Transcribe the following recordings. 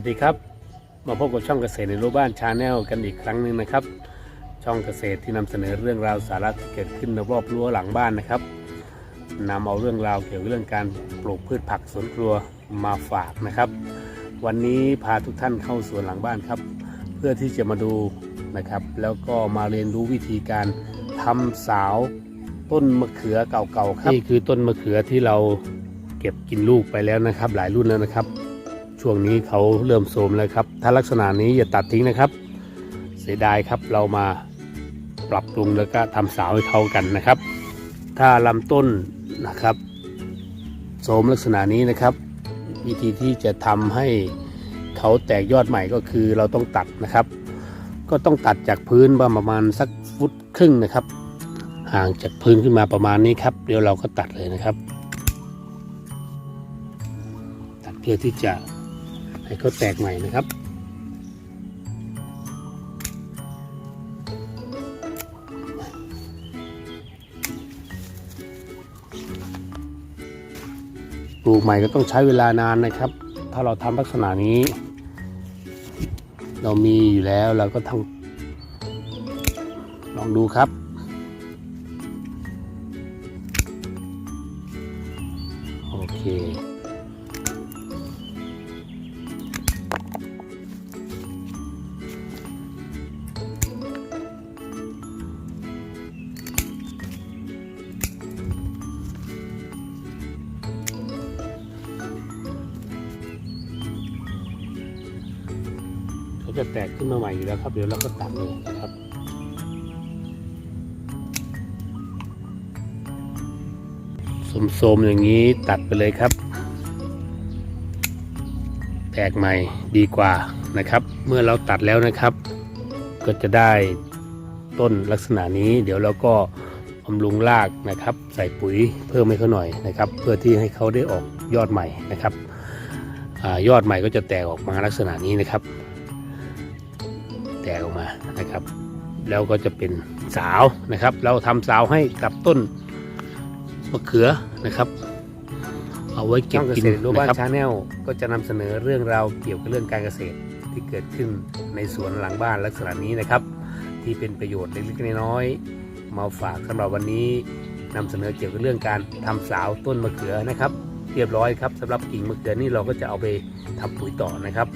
วัสดีครับ มาพบกับช่องเกษตรในรูปบ้านชาแนลกันอีกครั้งหนึ่งนะครับ ช่องเกษตรที่นำเสนอเรื่องราวสาระที่เกิดขึ้นรอบรั้วหลังบ้านนะครับนำเอาเรื่องราวเกี่ยวกับเรื่องการปลูกพืชผักสวนครัวมาฝากนะครับ วันนี้พาทุกท่านเข้าสวนหลังบ้านครับ เพื่อที่จะมาดูนะครับ แล้วก็มาเรียนรู้วิธีการทำสาวต้นมะเขือเก่าๆครับนี่คือต้นมะเขือที่เราเก็บกินลูกไปแล้วนะครับ หลายรุ่นแล้วนะครับ ช่วงนี้เขาเริ่มโทรมแล้วครับ ถ้าลักษณะนี้อย่าตัดทิ้งนะครับ เสียดายครับเรามาปรับปรุงแล้วก็ทำสาวให้เขากันนะครับ ถ้าลำต้นนะครับโทมลักษณะนี้นะครับ วิธีที่จะทำให้เขาแตกยอดใหม่ก็คือเราต้องตัดนะครับ ก็ต้องตัดจากพื้นประมาณสักฟุตครึ่งนะครับ ห่างจากพื้นขึ้นมาประมาณนี้ครับ เดี๋ยวเราก็ตัดเลยนะครับ ตัดเพื่อที่จะ ให้เขาแตกใหม่นะครับ ปลูกใหม่ก็ต้องใช้เวลานานนะครับ ถ้าเราทำลักษณะนี้ เรามีอยู่แล้วเราก็ต้องลองดูครับโอเค เขาจะแตกขึ้นมาใหม่อยู่แล้วครับ เดี๋ยวเราก็ตัดเลยนะครับสมๆอย่างนี้ตัดไปเลยครับ แตกใหม่ดีกว่านะครับ เมื่อเราตัดแล้วนะครับ ก็จะได้ต้นลักษณะนี้ เดี๋ยวเราก็บำรุงรากนะครับ ใส่ปุ๋ยเพิ่มให้เขาหน่อยนะครับ เพื่อที่ให้เขาได้ออกยอดใหม่นะครับอยอดใหม่ก็จะแตกออกมาลักษณะนี้นะครับ แตกออกมานะครับ แล้วก็จะเป็นสาวนะครับ เราทำสาวให้กับต้นมะเขือนะครับ เอาไว้เก็บกินนะครับชาแนลก็จะนำเสนอเรื่องราวเกี่ยวกับเรื่องการเกษตรที่เกิดขึ้นในสวนหลังบ้านลักษณะนี้นะครับ ที่เป็นประโยชน์เล็กๆน้อยๆมาฝากสำหรับวันนี้นำเสนอเกี่ยวกับเรื่องการทำสาวต้นมะเขือนะครับ เรียบร้อยครับสำหรับกิ่งมะเขือนี่เราก็จะเอาไปทำปุ๋ยต่อนะครับ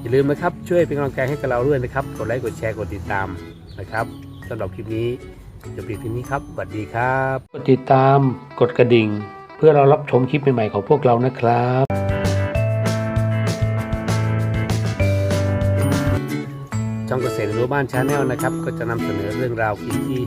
อย่าลืมนะครับช่วยเป็นกำลังใจให้กับเราด้วยนะครับกดไลค์กดแชร์กดติดตามนะครับสำหรับคลิปนี้จะปิดที่นี้ครับสวัสดีครับกดติดตามกดกระดิ่ง เพื่อเรารับชมคลิปใหม่ๆของพวกเรานะครับช่องเกษตรรั้วบ้านชาแนลนะครับ ก็จะนำเสนอเรื่องราวกินที่